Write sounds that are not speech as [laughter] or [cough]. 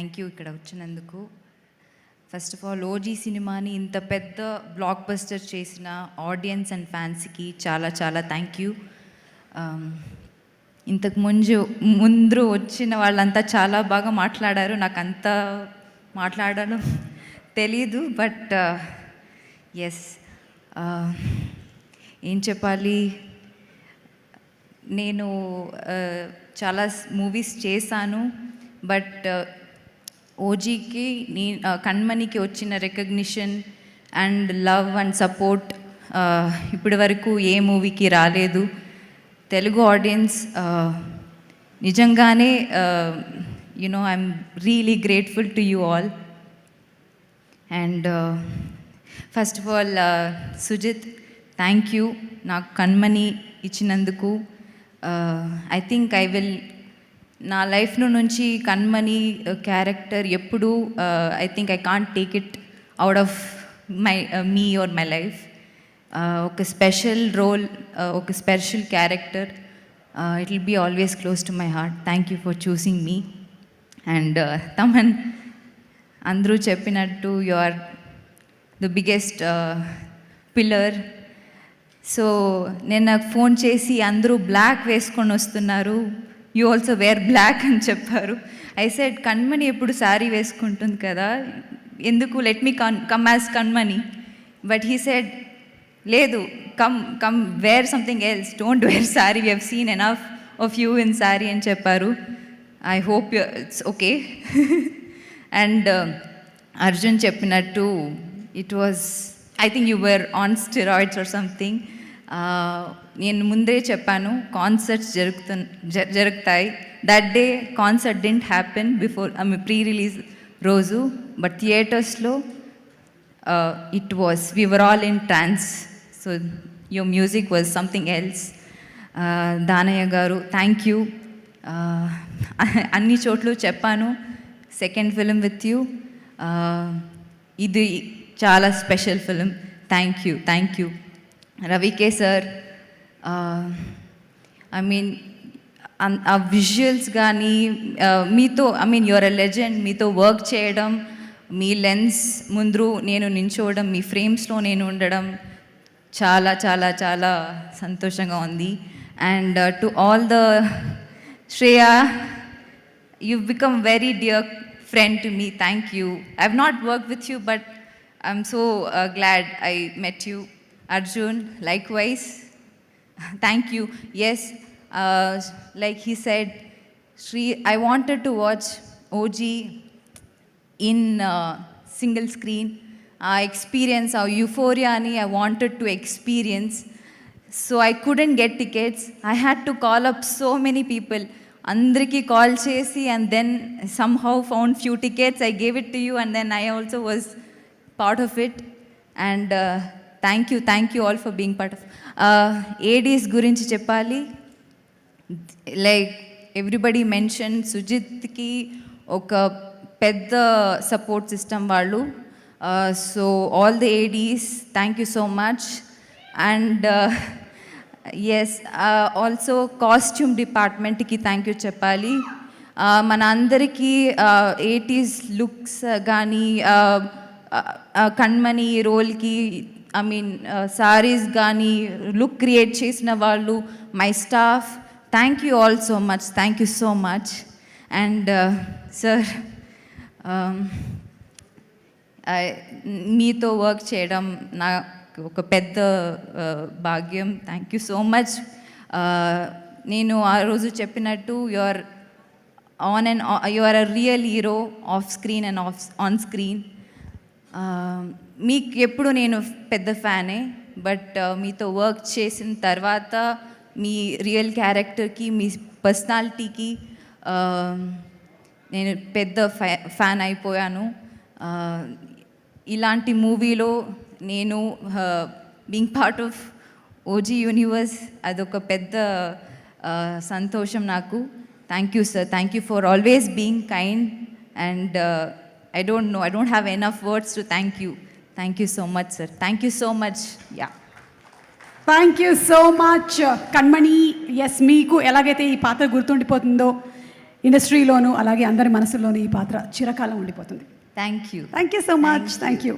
Thank you ఇక్కడ వచ్చినందుకు. First of all OG సినిమాని ఇంత పెద్ద బ్లాక్ బస్టర్ చేసిన ఆడియన్స్ అండ్ ఫ్యాన్స్కి చాలా చాలా థ్యాంక్ యూ. Um, ఇంతకు ముందు ముందు వచ్చిన వాళ్ళంతా చాలా బాగా మాట్లాడారు. నాకు అంత మాట్లాడడం తెలీదు బట్ ఎస్ uh, uh, ఏం చెప్పాలి? నేను uh, చాలా మూవీస్ చేశాను బట్ ఓజీకి నీ కణ్మణికి వచ్చిన recognition and love and support ఇప్పటి వరకు ఏ మూవీకి రాలేదు. తెలుగు ఆడియన్స్ నిజంగానే you know I'm really grateful to you all and first of all Sujeeth thank you నాకు కన్మని ఇచ్చినందుకు ఐ థింక్ ఐ విల్ నా లైఫ్లో నుంచి కన్మని క్యారెక్టర్ ఎప్పుడూ I think I can't take it out of my me or my life ఒక special role ఒక special character it will be always close to my heart thank you for choosing me and Thaman అందరూ చెప్పినట్టు you are the biggest pillar so నేను నాకు phone చేసి అందరూ black వేసుకొని వస్తున్నారు. యూ ఆల్సో వేర్ బ్లాక్ అని చెప్పారు. ఐ సెడ్ కణ్మణి ఎప్పుడు శారీ వేసుకుంటుంది కదా? ఎందుకు? Let me can come as Kanmani. But he said లేదు come come wear something else don't wear sari we have seen enough of you in sari అని చెప్పారు. I hope it's okay and Arjun చెప్పినట్టు it was I think you were on steroids or something నేను ముందే చెప్పాను concerts జరుగుతు జ- జరుగుతాయి. That day concert didn't happen before I pre release రోజు బట్ థియేటర్స్లో it was we were all in trance so your music was something else Danayya garu thank you [laughs] అన్ని చోట్ల చెప్పాను. సెకండ్ ఫిలిం విత్ యూ ఇది చాలా special film thank you thank you Ravi K sir I mean uh visuals కానీ మీతో I mean your a legend మీతో work చేయడం మీ లెన్స్ ముందు నేను నించోవడం మీ ఫ్రేమ్స్లో నేను ఉండడం చాలా చాలా చాలా సంతోషంగా ఉంది. And to all the Shreya you become very dear friend to me thank you I హ్ not work with you but I'm so glad I met you arjun likewise. Thank you. Yes uh, like he said Sri, i wanted to watch og in uh, single screen. ఆ experience ఆ యూఫోరియాని I wanted to experience so I couldn't get tickets I had to call up so many people అందరికీ call చేసి and then somehow found few tickets I gave it to you and then I also was part of it and thank you thank you all for being part of ADs గురించి చెప్పాలి. Like everybody mention సుజిత్కి ఒక పెద్ద support system వాళ్ళు. So all the ADs thank you so much and as also costume డిపార్ట్మెంట్కి thank you చెప్పాలి. మన అందరికీ ఎయిటీస్ లుక్స్ కానీ కణ్మణి రోల్కి ఐ మీన్ సారీస్ కానీ లుక్ క్రియేట్ చేసిన వాళ్ళు my staff thank you all so much thank you so much and sir మీతో వర్క్ చేయడం నా ఒక పెద్ద భాగ్యం. థ్యాంక్ యూ సో మచ్ నేను ఆ రోజు చెప్పినట్టు your on and you are a real hero off screen and off on screen మీకు ఎప్పుడు నేను పెద్ద ఫ్యానే బట్ మీతో వర్క్ చేసిన తర్వాత మీ రియల్ క్యారెక్టర్కి మీ పర్సనాలిటీకి నేను పెద్ద ఫ్యా ఫ్యాన్ అయిపోయాను. ఇలాంటి మూవీలో నేను being part of OG universe అదొక పెద్ద సంతోషం నాకు. Thank you sir thank you for always being kind and I don't know I don't have enough words to thank you thank you so much sir thank you so much yeah thank you so much Kanmani as మీకు ఎలాగైతే ఈ పాత్ర గుర్తుండిపోతుందో ఇండస్ట్రీలోను అలాగే అందరి మనసుల్లోనూ ఈ పాత్ర చిరకాలం ఉండిపోతుంది. Thank you thank you so much thank you